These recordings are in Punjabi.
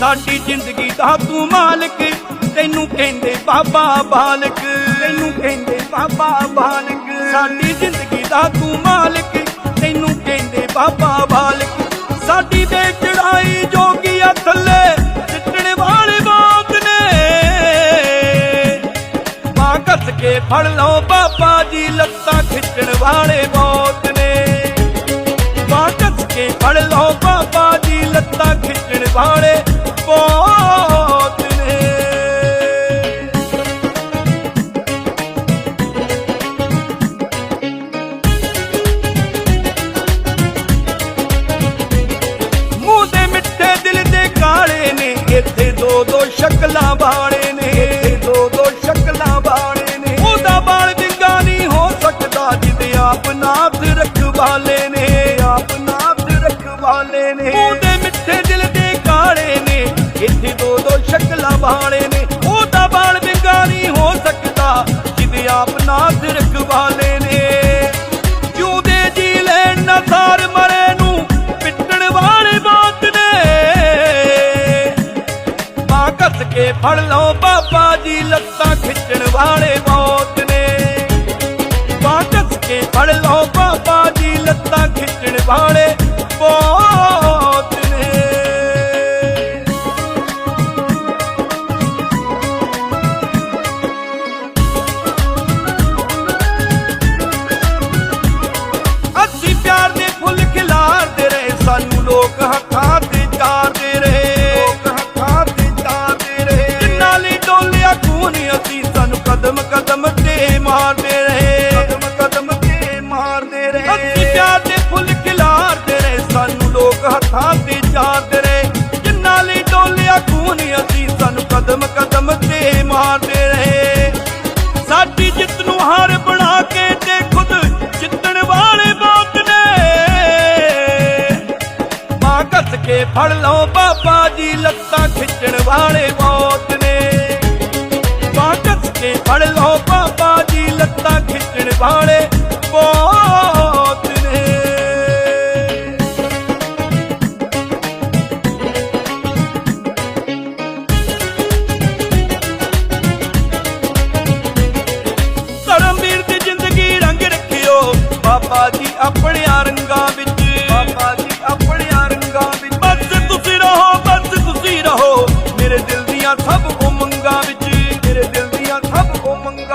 ਸਾਡੀ ਜ਼ਿੰਦਗੀ ਦਾ ਤੂੰ ਮਾਲਕ। ਤੈਨੂੰ ਕਹਿੰਦੇ ਬਾਬਾ ਬਾਲਕ। ਤੈਨੂੰ ਕਹਿੰਦੇ ਬਾਬਾ ਬਾਲਕ। ਸਾਡੀ ਜ਼ਿੰਦਗੀ ਦਾ ਤੂੰ ਮਾਲਕ। ਤੈਨੂੰ ਕਹਿੰਦੇ ਬਾਬਾ ਬਾਲਕ। ਸਾਡੀ ਦੇ ਚੜਾਈ ਜੋਗੀਆ ਥੱਲੇ। ਸਿੱਟਣ ਵਾਲੇ ਬਾਤ ਨੇ। ਮਾਂ ਕੱਸ ਕੇ ਫੜ ਲਓ ਬਾਬਾ ਜੀ, ਲੱਤਾਂ ਖਿੱਚਣ ਵਾਲੇ ਬਹੁਤ ਨੇ। ਮਾਂ ਕੱਸ ਕੇ ਫੜ ਲਓ ਬਾਬਾ ਜੀ, ਲੱਤਾਂ ਖਿੱਚਣ ਵਾਲੇ ਬਹੁਤ ਨੇ। ਮੂੰਹ ਦੇ ਮਿੱਠੇ ਦਿਲ ਦੇ ਕਾਲੇ ਨੇ, ਇੱਥੇ ਦੋ ਦੋ ਸ਼ਕਲਾਂ ਵਾਲੇ ਨੇ। ਇੱਥੇ ਦੋ ਦੋ ਸ਼ਕਲਾਂ ਵਾਲੇ ਨੇ। ਉਹਦਾ ਬਾਲ ਵਿੰਗਾ ਨਹੀਂ ਹੋ ਸਕਦਾ, ਜਿਹਦੇ ਆਪ ਨਾਥ ਰਖਵਾਲੇ ਨੇ। ਆਪ ਨਾਥ ਰਖਵਾਲੇ ਨੇ। ਮੂੰਹ ਦੇ ਮਿੱਠੇ ਦਿਲ ਇੱਥੇ ਦੋ ਦੋ ਸ਼ਕਲਾਂ ਵਾਲੇ ਨੇ, ਉਹਦਾ ਬਾਲ ਵਿੰਗਾ ਨਹੀਂ ਹੋ ਸਕਦਾ, ਜਿਹਦੇ ਆਪ ਨਾਥ ਰਖਵਾਲੇ ਨੇ। ਜਿਉਂਦੇ ਜੀ ਲੈਣ ਨਾ ਸਾਰ ਮਰੇ ਨੂੰ ਪਿੱਟਣ ਵਾਲੇ ਬਾਤ ਨੇ। ਮਾਂ ਕੱਸ ਕੇ ਫੜ ਲਓ ਬਾਬਾ ਜੀ, ਲੱਤਾਂ ਖਿੱਚਣ ਵਾਲੇ ਮੌਤ ਨੇ। ਮਾਂ ਕੱਸ ਕੇ ਫੜ ਲਓ ਬਾਬਾ ਜੀ, ਲੱਤਾਂ ਖਿੱਚਣ ਵਾਲੇ ਮਾਰਦੇ ਰਹੇ। ਕਦਮ ਕਦਮ ਤੇ ਮਾਰਦੇ ਰਹੇ। ਅਸੀਂ ਪਿਆਰ ਦੇ ਫੁੱਲ ਖਿਲਾਰਦੇ ਰਹੇ। ਸਾਨੂੰ ਲੋਕ ਹੱਥਾਂ ਤੇ ਚਾਰਦੇ ਰਹੇ। ਜਿੰਨਾਂ ਲਈ ਡੋਲਿਆ ਖੂਨ ਅਸੀਂ ਸਾਨੂੰ ਕਦਮ ਕਦਮ ਤੇ ਮਾਰਦੇ ਰਹੇ। ਸਾਡੀ ਜਿੱਤ ਨੂੰ ਹਾਰ ਬਣਾ ਕੇ ਤੇ ਖੁਦ ਜਿੱਤਣ ਵਾਲੇ ਬਹੁਤ ਨੇ। ਮਾਂ ਕੱਸ ਕੇ ਫੜ ਲਓ ਬਾਬਾ ਜੀ ਲੱਤਾਂ ਖਿੱਚਣ ਵਾਲੇ ਬਹੁਤ ਨੇ। ਮਾਂ ਕੱਸ ਕੇ ਫੜ ਲਓ ਵਾਲੇ ਬਹੁਤ ਨੇ। ਧਰਮਵੀਰ ਦੀ ਜ਼ਿੰਦਗੀ ਰੰਗ ਰੱਖਿਓ ਬਾਬਾ ਜੀ ਆਪਣੇ ਰੰਗਾਂ ਵਿੱਚ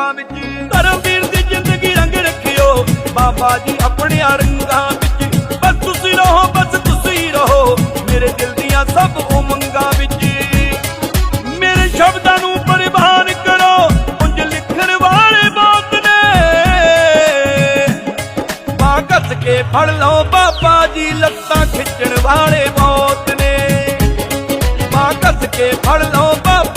ਉਮੰਗਾਂ ਵਿੱਚ, ਧਰਮਵੀਰ ਦੀ ਜ਼ਿੰਦਗੀ ਰੰਗ ਰੱਖਿਓ। ਬਾਬਾ ਜੀ ਆਪਣੇ ਰੰਗਾਂ ਵਿੱਚ, ਬਸ ਤੁਸੀਂ ਰਹੋ, ਬਸ ਤੁਸੀਂ ਰਹੋ। ਮੇਰੇ ਦਿਲ ਦੀਆਂ ਸਭ ਉਮੰਗਾਂ ਵਿੱਚ। ਮੇਰੇ ਸ਼ਬਦਾਂ ਨੂੰ ਪਰਿਵਾਨ ਕਰੋ ਉਂਝ ਲਿਖਣ ਵਾਲੇ ਬਹੁਤ ਨੇ। ਮਾਂ ਕੇ ਫੜ ਲਓ ਬਾਬਾ ਜੀ, ਲੱਤਾਂ ਖਿੱਚਣ ਵਾਲੇ ਮੌਤ ਨੇ। ਮਾਂ ਕੱਸ ਕੇ ਫੜ ਲਓ ਬਾਬਾ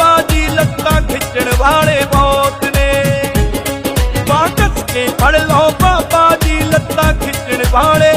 ਫੜ ਲਓ ਬਾਬਾ ਜੀ ਲੱਤਾਂ ਖਿੱਚਣ ਵਾਲੇ।